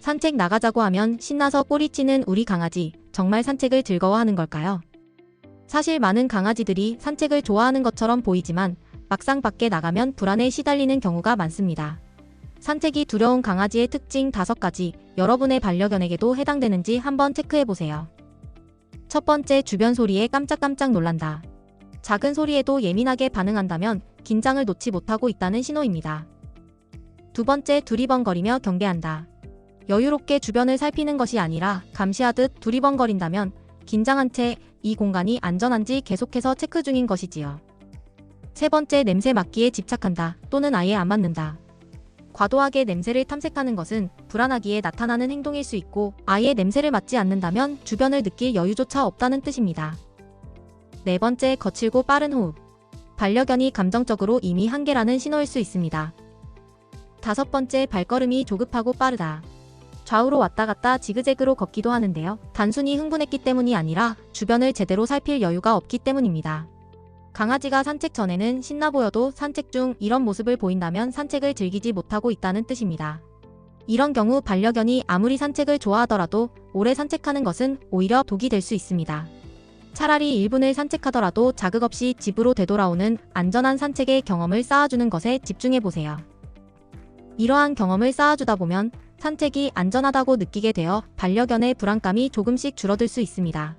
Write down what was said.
산책 나가자고 하면 신나서 꼬리치는 우리 강아지, 정말 산책을 즐거워하는 걸까요? 사실 많은 강아지들이 산책을 좋아하는 것처럼 보이지만 막상 밖에 나가면 불안에 시달리는 경우가 많습니다. 산책이 두려운 강아지의 특징 5가지, 여러분의 반려견에게도 해당되는지 한번 체크해 보세요. 첫 번째, 주변 소리에 깜짝깜짝 놀란다. 작은 소리에도 예민하게 반응한다면 긴장을 놓지 못하고 있다는 신호입니다. 두 번째, 두리번거리며 경계한다. 여유롭게 주변을 살피는 것이 아니라 감시하듯 두리번거린다면 긴장한 채 이 공간이 안전한지 계속해서 체크 중인 것이지요. 세 번째, 냄새 맡기에 집착한다 또는 아예 안 맡는다. 과도하게 냄새를 탐색하는 것은 불안하기에 나타나는 행동일 수 있고 아예 냄새를 맡지 않는다면 주변을 느낄 여유조차 없다는 뜻입니다. 네 번째, 거칠고 빠른 호흡. 반려견이 감정적으로 이미 한계라는 신호일 수 있습니다. 다섯 번째, 발걸음이 조급하고 빠르다. 좌우로 왔다 갔다 지그재그로 걷기도 하는데요. 단순히 흥분했기 때문이 아니라 주변을 제대로 살필 여유가 없기 때문입니다. 강아지가 산책 전에는 신나 보여도 산책 중 이런 모습을 보인다면 산책을 즐기지 못하고 있다는 뜻입니다. 이런 경우 반려견이 아무리 산책을 좋아하더라도 오래 산책하는 것은 오히려 독이 될 수 있습니다. 차라리 1분을 산책하더라도 자극 없이 집으로 되돌아오는 안전한 산책의 경험을 쌓아주는 것에 집중해 보세요. 이러한 경험을 쌓아주다 보면 산책이 안전하다고 느끼게 되어 반려견의 불안감이 조금씩 줄어들 수 있습니다.